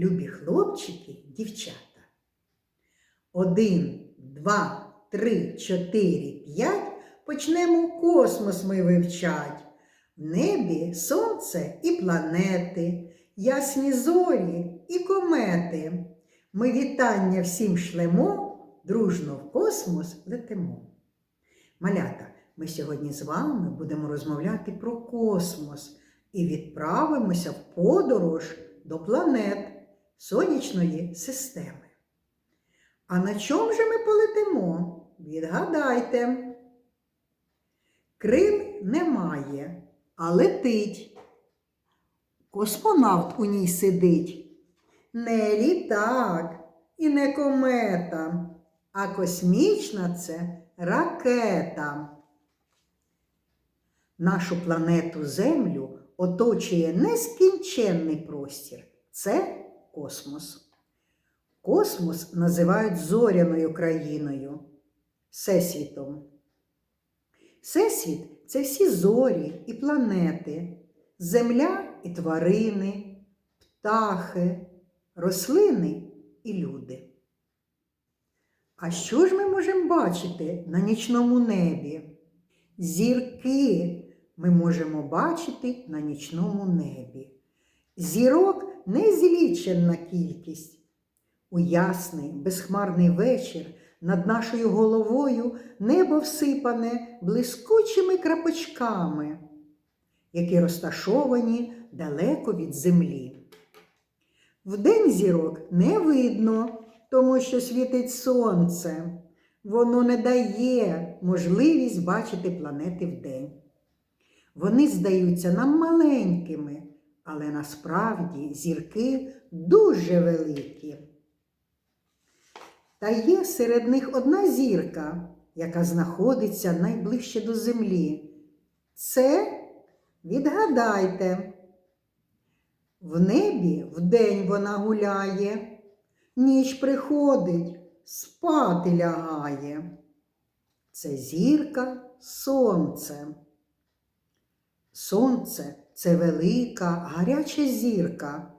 любі хлопчики, дівчата. Один, два, три, чотири, п'ять почнемо космос ми вивчать. В небі сонце і планети, ясні зорі і комети. Ми вітання всім шлемо, дружно в космос летимо. Малята, ми сьогодні з вами будемо розмовляти про космос і відправимося в подорож до планет сонячної системи. А на чому же ми полетимо? Відгадайте. Крил немає, а летить. Космонавт у ній сидить. Не літак і не комета, а космічна це ракета. Нашу планету Землю оточує нескінченний простір. Це космос. Космос називають зоряною країною, Всесвітом. Всесвіт це всі зорі і планети, земля і тварини, птахи, рослини і люди. А що ж ми можемо бачити на нічному небі? Зірки ми можемо бачити на нічному небі. Зірок незліченна кількість. У ясний, безхмарний вечір над нашою головою небо всипане блискучими крапочками, які розташовані далеко від землі. Вдень зірок не видно, тому що світить сонце. Воно не дає можливість бачити планети вдень. Вони здаються нам маленькими, але насправді зірки дуже великі. Та є серед них одна зірка, яка знаходиться найближче до землі. Це відгадайте. В небі вдень вона гуляє, ніч приходить, спати лягає. Це зірка сонце. Сонце це велика гаряча зірка.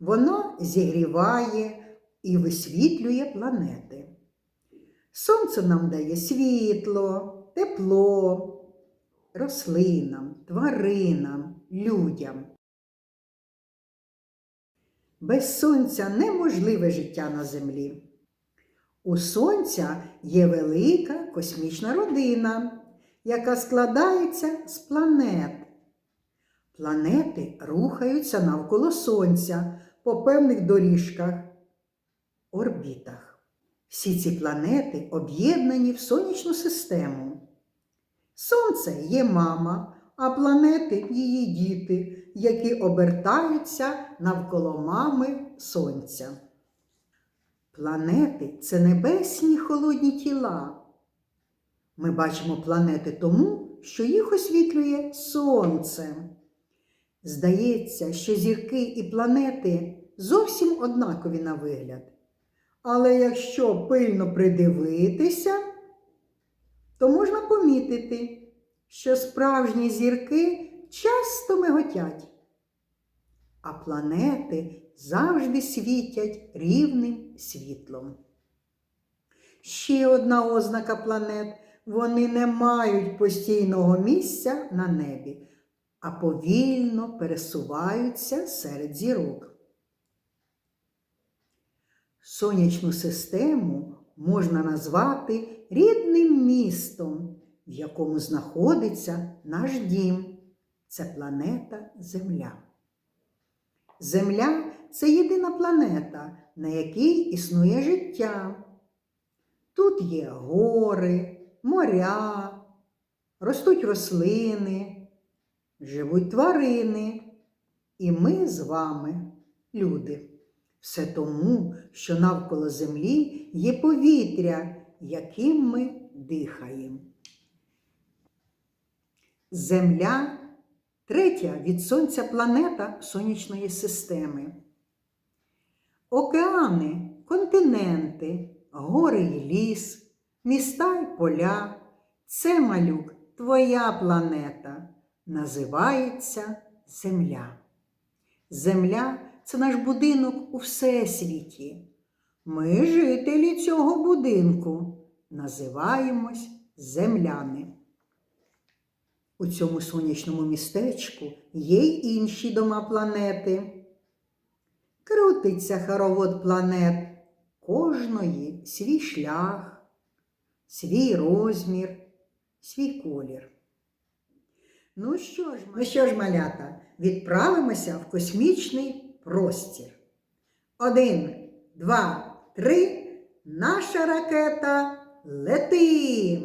Вона зігріває і висвітлює планети. Сонце нам дає світло, тепло рослинам, тваринам, людям. Без сонця неможливе життя на землі. У сонця є велика космічна родина, яка складається з планет. Планети рухаються навколо Сонця по певних доріжках, орбітах. Всі ці планети об'єднані в сонячну систему. Сонце є мама, а планети її діти, які обертаються навколо мами Сонця. Планети це небесні холодні тіла. Ми бачимо планети тому, що їх освітлює Сонце. Здається, що зірки і планети зовсім однакові на вигляд. Але якщо пильно придивитися, то можна помітити, що справжні зірки часто миготять, а планети завжди світять рівним світлом. Ще одна ознака планет вони не мають постійного місця на небі, а повільно пересуваються серед зірок. Сонячну систему можна назвати рідним містом, в якому знаходиться наш дім. Це планета Земля. Земля це єдина планета, на якій існує життя. Тут є гори, моря, ростуть рослини, живуть тварини, і ми з вами, люди. Все тому, що навколо землі є повітря, яким ми дихаємо. Земля третя від Сонця планета сонячної системи. Океани, континенти, гори і ліс, міста й поля це малюк, твоя планета, називається Земля. Земля це наш будинок у всесвіті. Ми, жителі цього будинку, називаємось земляни. У цьому сонячному містечку є й інші дома планети. Крутиться хоровод планет, кожної свій шлях, свій розмір, свій колір. Ну що ж, ну що ж, малята, відправимося в космічний простір. Один, два, три. Наша ракета лети.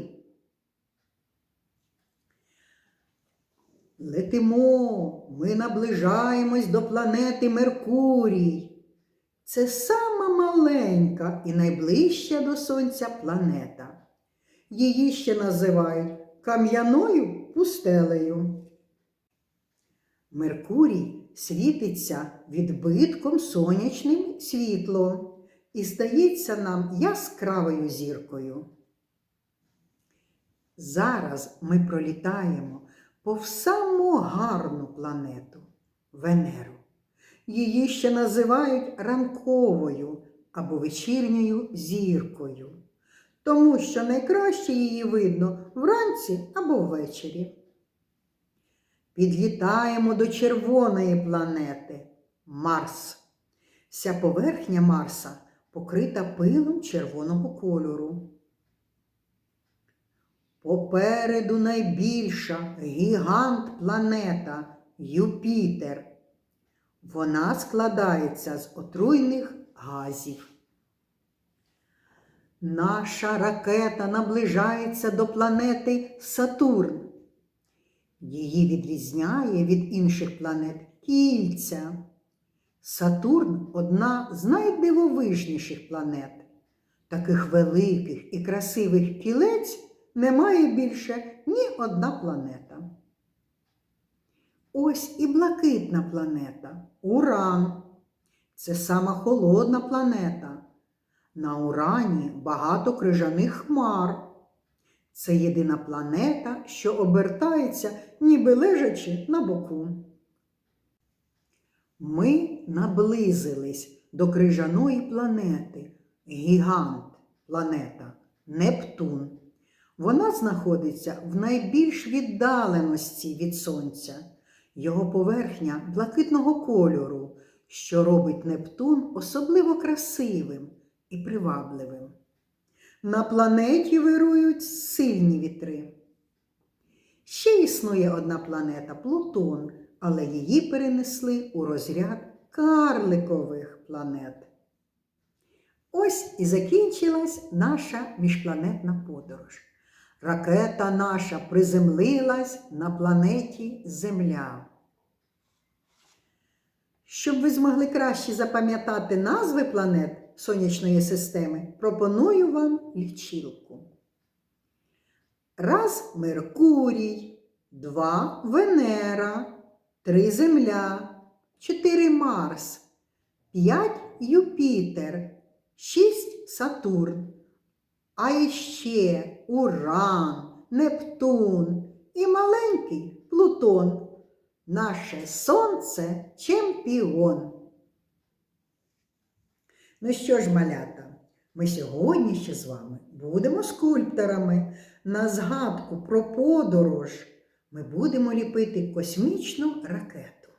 Летимо, ми наближаємось до планети Меркурій. Це сама маленька і найближча до Сонця планета. Її ще називають кам'яною пустелею. Меркурій світиться відбитком сонячним світлом і здається нам яскравою зіркою. Зараз ми пролітаємо повз саму гарну планету Венеру. Її ще називають ранковою або вечірньою зіркою, тому що найкраще її видно вранці або ввечері. Підлітаємо до червоної планети Марс. Вся поверхня Марса покрита пилом червоного кольору. Попереду найбільша гігант планета Юпітер. Вона складається з отруйних газів. Наша ракета наближається до планети Сатурн. Її відрізняє від інших планет кільця. Сатурн одна з найдивовижніших планет. Таких великих і красивих кілець немає більше ні одна планета. Ось і блакитна планета Уран. Це сама холодна планета. На Урані багато крижаних хмар. Це єдина планета, що обертається, ніби лежачи на боку. Ми наблизились до крижаної планети, гігант планета Нептун. Вона знаходиться в найбільш віддаленості від Сонця. Його поверхня блакитного кольору, що робить Нептун особливо красивим і привабливим. На планеті вирують сильні вітри. Ще існує одна планета Плутон, але її перенесли у розряд карликових планет. Ось і закінчилась наша міжпланетна подорож. Ракета наша приземлилась на планеті Земля. Щоб ви змогли краще запам'ятати назви планет Сонячної системи, пропоную вам лічилку. Раз Меркурій, два Венера, три Земля, чотири Марс, п'ять Юпітер, шість Сатурн. А іще Уран, Нептун і маленький Плутон. Наше сонце чемпіон. Ну що ж, малята, ми сьогодні ще з вами будемо скульпторами. На згадку про подорож ми будемо ліпити космічну ракету.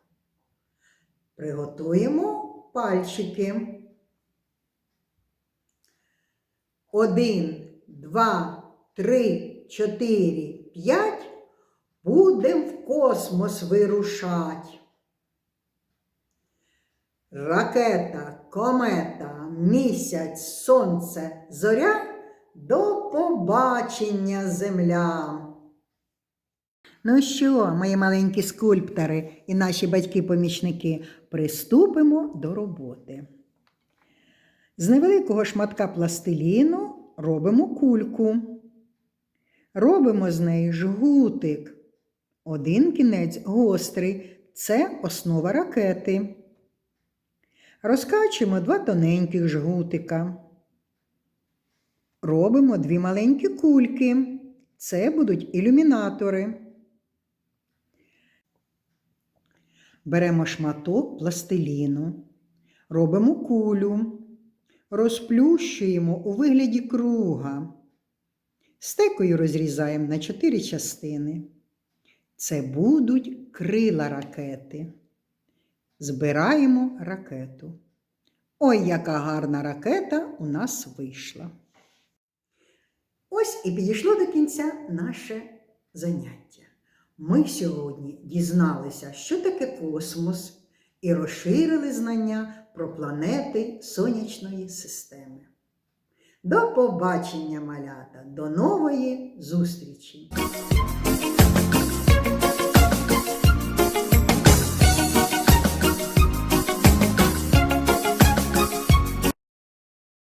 Приготуємо пальчики. Один, два, три, чотири, п'ять. Будем в космос вирушать. Ракета, комета, місяць, сонце, зоря до побачення земля. Ну що, мої маленькі скульптори і наші батьки-помічники, приступимо до роботи. З невеликого шматка пластиліну робимо кульку. Робимо з неї жгутик. Один кінець гострий це основа ракети. Розкачуємо два тоненьких жгутика. Робимо дві маленькі кульки. Це будуть ілюмінатори. Беремо шматок пластиліну Робимо кулю, розплющуємо у вигляді круга. Стекою розрізаємо на чотири частини. Це будуть крила ракети. Збираємо ракету. Ой, яка гарна ракета у нас вийшла. Ось і підійшло до кінця наше заняття. Ми сьогодні дізналися, що таке космос, і розширили знання про планети Сонячної системи. До побачення, малята, до нової зустрічі!